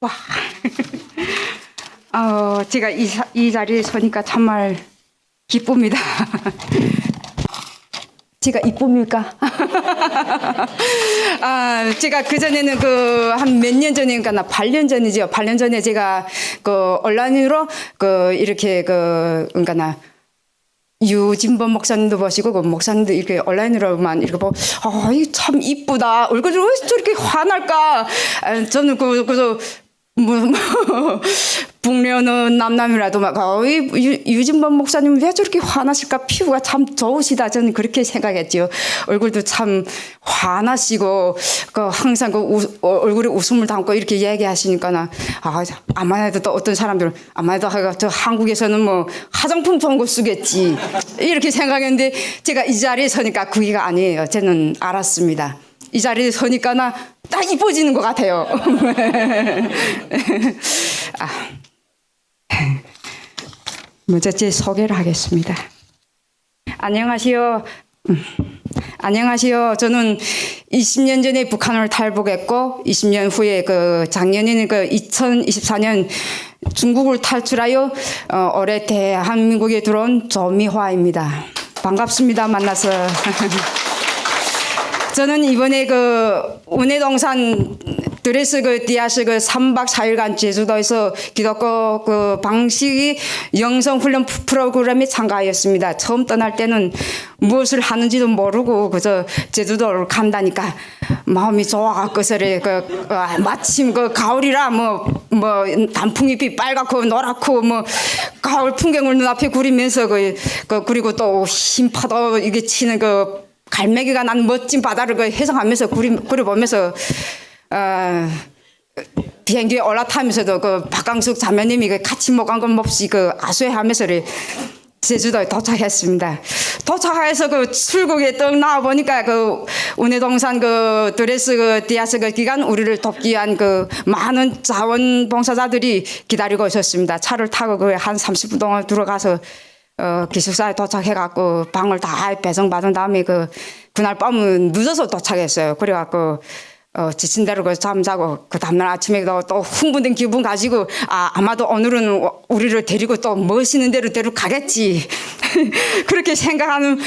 와. 어, 제가 이, 사- 이 자리에 서니까 정말 기쁩니다. 제가 이쁩니까? 아, 제가 그전에는 그 한 몇 년 전인가 나 8년 전이죠. 8년 전에 제가 그 온라인으로 그 이렇게 그 그러니까 나 유진범 목사님도 보시고 그 목사님도 이렇게 온라인으로만 이렇게 보고 아, 이참 이쁘다. 얼굴이 왜 저렇게 환할까? 아, 저는 그 그래서 뭐, 뭐 북려는 남남이라도 막 어, 이 유- 유진범 목사님 왜 저렇게 환하실까? 피부가 참 좋으시다. 저는 그렇게 생각했지요. 얼굴도 참 환하시고 그 항상 그 우- 어, 얼굴에 웃음을 담고 이렇게 얘기하시니까 나 아, 아마도 또 어떤 사람들은 아마도 하가 저 한국에서는 뭐 화장품 거 쓰겠지 이렇게 생각했는데 제가 이 자리에 서니까 그게가 아니에요. 저는 알았습니다. 이 자리에 서니까 나 딱 이뻐지는 것 같아요. 아, 먼저 제 소개를 하겠습니다. 안녕하세요. 음, 안녕하세요. 저는 20년 전에 북한을 탈북했고 20년 후에 그 작년에는 그 2024년 중국을 탈출하여 어, 올해 대한민국에 들어온 조미화입니다. 반갑습니다. 만나서. 저는 이번에 그 운해동산 드레스 그 디아스 그 3박 4일간 제주도에서 기독교 그 방식이 영성 훈련 프로그램에 참가하였습니다. 처음 떠날 때는 무엇을 하는지도 모르고 그저 제주도를 간다니까 마음이 좋아갖고서래 그 아, 마침 그 가을이라 뭐뭐 단풍잎이 빨갛고 노랗고 뭐 가을 풍경을 눈앞에 그리면서 그, 그 그리고 또 흰 파도 이게 치는 그 갈매기가 난 멋진 바다를 그 해상하면서 그리, 그려보면서 어, 비행기에 올라타면서도 그 박강숙 자매님이 그 같이 못간건 몹시 그 아수해하면서 제주도에 도착했습니다. 도착해서 그 출국에 떡 나와 보니까 그 운해동산 그 드레스 그 디아스 그 기간 우리를 돕기 위한 그 많은 자원봉사자들이 기다리고 있었습니다. 차를 타고 그 한 30분 동안 들어가서 어, 기숙사에 도착해갖고 방을 다 배송받은 다음에 그 그날 밤은 늦어서 도착했어요. 그래갖고 어, 지친 대로 그 잠자고 그 다음날 아침에 또, 또 흥분된 기분 가지고 아 아마도 오늘은 우리를 데리고 또 멋있는 데로 데려 가겠지 그렇게 생각하는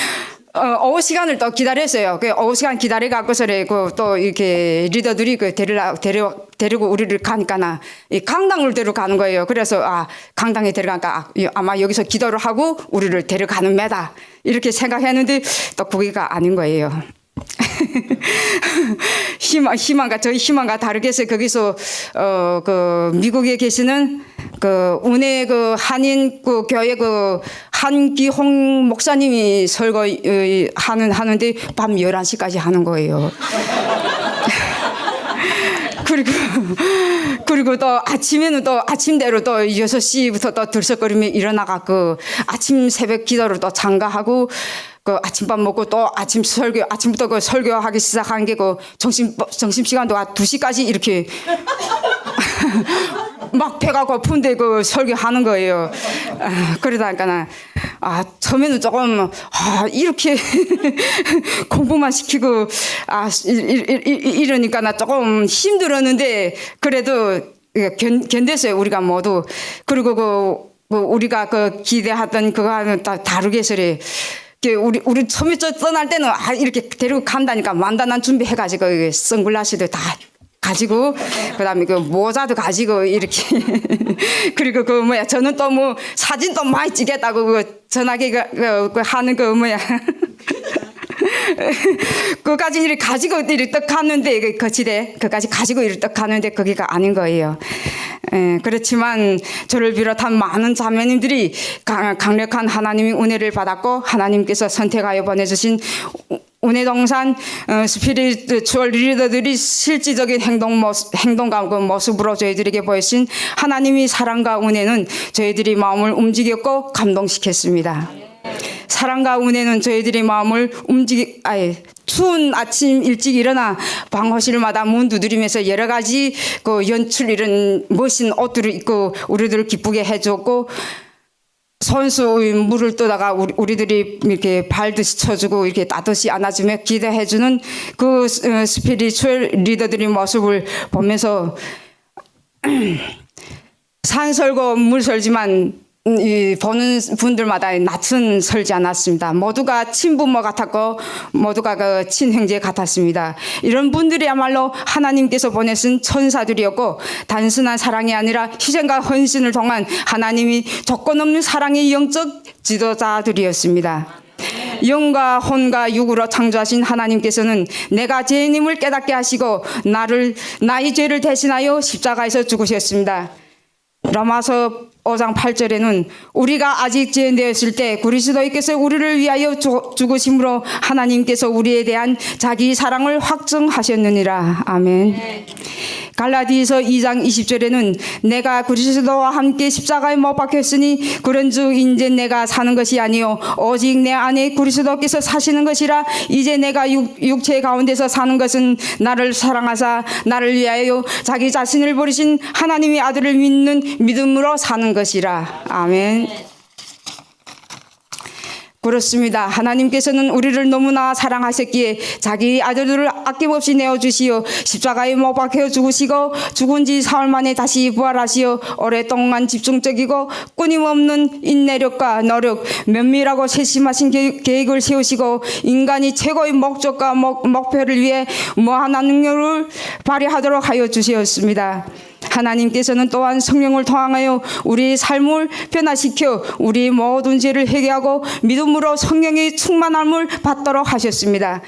어, 오후 시간을 또 기다렸어요. 그 오후 시간 기다려 갖고서래 그또 이렇게 리더들이 그 데리라 데려 데리고 우리를 가니까나 이 강당을 데려가는 거예요. 그래서 아 강당에 데려가니까 아, 이- 아마 여기서 기도를 하고 우리를 데려가는 매다 이렇게 생각했는데 또 그게가 아닌 거예요. 희망 희망과 저희 희망과 다르게 해서 거기서 어 그 미국에 계시는 그 운해 그 한인 그 교회 그 한기홍 목사님이 설거 어, 하는 하는데 밤 11시까지 하는 거예요. 그리고 그리고 또 아침에는 또 아침대로 또 6시부터 또 들썩거리며 일어나갖고 아침 새벽 기도를 또 참가하고 그 아침밥 먹고 또 아침 설교 아침부터 그 설교하기 시작한 게그 점심 점심 시간도 한 2시까지 이렇게 막 배가 고픈데 그 설교하는 거예요. 아, 그러다니까 아 처음에는 조금 아 이렇게 공부만 시키고 아 이- 이- 이- 이- 이러니까 나 조금 힘들었는데 그래도 견, 견뎠어요 우리가 모두 그리고 그뭐 우리가 그 기대하던 그거는 다 다르게 서래. 우리 우리 처음에 저 떠날 때는 아 이렇게 데리고 간다니까 만단한 준비해가지고 선글라스도 다 가지고 그다음에 그 모자도 가지고 이렇게. 그리고 그 뭐야 저는 또 뭐 사진도 많이 찍겠다고 그 전화기 그, 그, 그 하는 그 뭐야. 그까지 이렇게 가지고 이렇게 떡 가는데 그 거치대. 그까지 가지고 이렇게 떡 가는데 거기가 아닌 거예요. 에, 그렇지만 저를 비롯한 많은 자매님들이 강- 강력한 하나님의 은혜를 받았고 하나님께서 선택하여 보내주신 운해동산 어, 스피리추얼 리더들이 실질적인 행동 모습, 행동과 그 모습으로 저희들에게 보여신 하나님의 사랑과 은혜는 저희들이 마음을 움직였고 감동시켰습니다. 사랑과 은혜는 저희들의 마음을 움직이, 아예 추운 아침 일찍 일어나 방호실마다 문 두드리면서 여러 가지 그 연출 이런 멋진 옷들을 입고 우리들을 기쁘게 해줬고 선수 물을 떠다가 우리, 우리들이 이렇게 발듯이 쳐주고 이렇게 따뜻이 안아주며 기대해주는 그 스- 어, 스피리추얼 리더들의 모습을 보면서 산 설고 물 설지만 음, 이 보는 분들마다 낯은 설지 않았습니다. 모두가 친부모 같았고 모두가 그 친형제 같았습니다. 이런 분들이야말로 하나님께서 보내신 천사들이었고 단순한 사랑이 아니라 희생과 헌신을 통한 하나님이 조건 없는 사랑의 영적 지도자들이었습니다. 영과 혼과 육으로 창조하신 하나님께서는 내가 죄인임을 깨닫게 하시고 나를 나의 죄를 대신하여 십자가에서 죽으셨습니다. 로마서 5장 8절에는 우리가 아직 죄인되었을 때 그리스도께서 우리를 위하여 주- 죽으심으로 하나님께서 우리에 대한 자기 사랑을 확증하셨느니라. 아멘. 갈라디아서 2장 20절에는 내가 그리스도와 함께 십자가에 못 박혔으니 그런즉 이제 내가 사는 것이 아니요 오직 내 안에 그리스도께서 사시는 것이라 이제 내가 육, 육체 가운데서 사는 것은 나를 사랑하사 나를 위하여 자기 자신을 버리신 하나님의 아들을 믿는 믿음으로 사는 것이라 아멘. 그렇습니다. 하나님께서는 우리를 너무나 사랑하셨기에 자기 아들들을 아낌없이 내어주시어 십자가에 못 박혀 죽으시고 죽은 지 사흘 만에 다시 부활하시어 오랫동안 집중적이고 끊임없는 인내력과 노력, 면밀하고 세심하신 계- 계획을 세우시고 인간이 최고의 목적과 목, 목표를 위해 무한한 능력을 발휘하도록 하여 주셨습니다. 하나님께서는 또한 성령을 통하여 우리의 삶을 변화시켜 우리 모든 죄를 회개하고 믿음으로 성령의 충만함을 받도록 하셨습니다.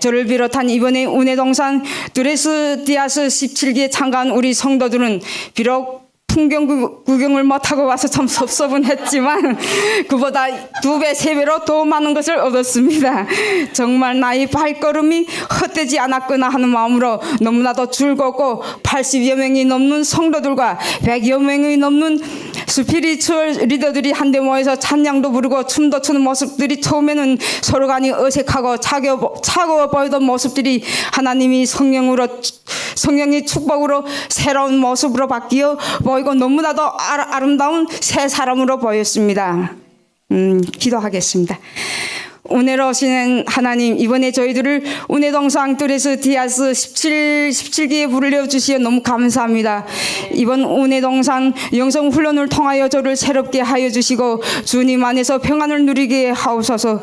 저를 비롯한 이번에 운해동산 드레스 디아스 17기에 참가한 우리 성도들은 비록 풍경 구- 구경을 못하고 와서 참 섭섭은 그보다 두 배, 세 배로 더 많은 것을 얻었습니다. 정말 나의 발걸음이 헛되지 않았구나 하는 마음으로 너무나도 즐겁고 80여 명이 넘는 성도들과 100여 명이 넘는 스피리추얼 리더들이 한데 모여서 찬양도 부르고 춤도 추는 모습들이 처음에는 서로 간이 어색하고 차가워, 차가워 보이던 모습들이 하나님이 성령으로 성령의 축복으로 새로운 모습으로 바뀌어 보이고 너무나도 아, 아름다운 새 사람으로 보였습니다. 음, 기도하겠습니다. 은혜로우신 하나님 이번에 저희들을 은혜 동상 뚜레스 디아스 17, 17기에 불러 주시어 너무 감사합니다. 이번 은혜 동상 영성 훈련을 통하여 저를 새롭게 하여 주시고 주님 안에서 평안을 누리게 하옵소서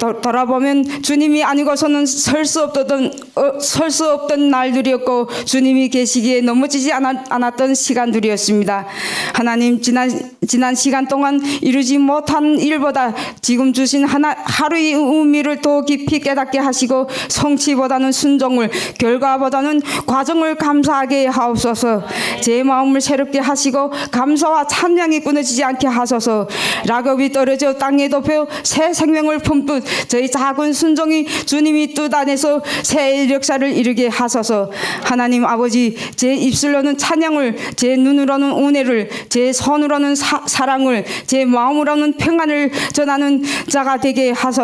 도- 돌아보면 주님이 아니고서는 설 수 없던 어, 설수 없던 날들이었고 주님이 계시기에 넘어지지 않았, 않았던 시간들이었습니다. 하나님 지난 지난 시간 동안 이루지 못한 일보다 지금 주신 하나 하루 의 의미를 더 깊이 깨닫게 하시고 성취보다는 순종을 결과보다는 과정을 감사하게 하옵소서. 제 마음을 새롭게 하시고 감사와 찬양이 끊어지지 않게 하소서. 락업이 떨어져 땅에 덮여 새 생명을 품듯 저희 작은 순종이 주님이 뜻 안에서 새 역사를 이루게 하소서. 하나님 아버지 제 입술로는 찬양을 제 눈으로는 은혜를 제 손으로는 사, 사랑을 제 마음으로는 평안을 전하는 자가 되게 하소서.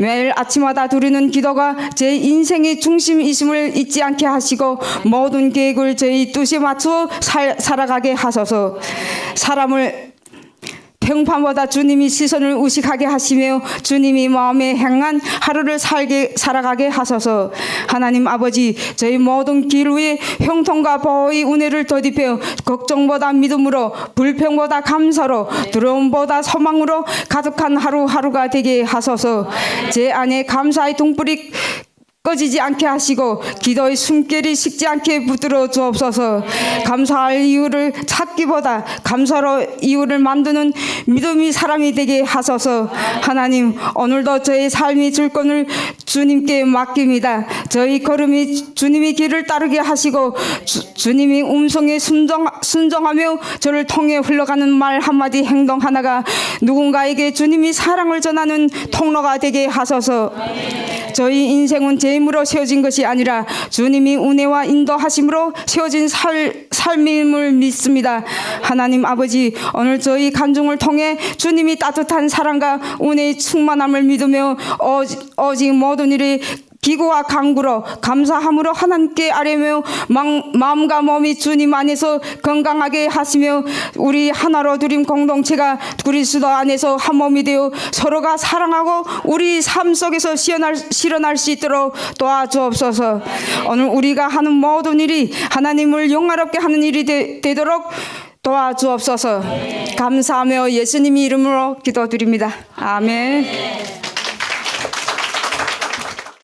매일 아침마다 드리는 기도가 제 인생의 중심이심을 잊지 않게 하시고 모든 계획을 저희 뜻에 맞추어 살, 살아가게 하소서. 사람을 평판보다 주님이 시선을 의식하게 하시며 주님이 마음에 행한 하루를 살게 살아가게 하소서. 하나님 아버지 저희 모든 길 위에 형통과 보호의 은혜를 더딥혀 걱정보다 믿음으로 불평보다 감사로 두려움보다 소망으로 가득한 하루하루가 되게 하소서. 제 안에 감사의 등불이 꺼지지 않게 하시고 기도의 숨결이 식지 않게 붙들어 주옵소서. 감사할 이유를 찾기보다 감사로 이유를 만드는 믿음이 사람이 되게 하소서. 하나님 오늘도 저의 삶이 줄건을 주님께 맡깁니다. 저희 걸음이 주님의 길을 따르게 하시고 주, 주님이 음성에 순종, 순종하며 저를 통해 흘러가는 말 한마디 행동 하나가 누군가에게 주님이 사랑을 전하는 통로가 되게 하소서. 저희 인생은 제 힘으로 세워진 것이 아니라 주님이 은혜와 인도하심으로 세워진 살, 삶임을 믿습니다. 하나님 아버지 오늘 저희 간증을 통해 주님이 따뜻한 사랑과 은혜의 충만함을 믿으며 오직, 오직 모든 일이 기고와 강구로 감사함으로 하나님께 아뢰며 마- 마음과 몸이 주님 안에서 건강하게 하시며 우리 하나로 드림 공동체가 그리스도 안에서 한 몸이 되어 서로가 사랑하고 우리 삶 속에서 시연할, 실현할 수 있도록 도와주옵소서. 오늘 우리가 하는 모든 일이 하나님을 영화롭게 하는 일이 되, 되도록 도와주옵소서. 감사하며 예수님 이름으로 기도드립니다. 아멘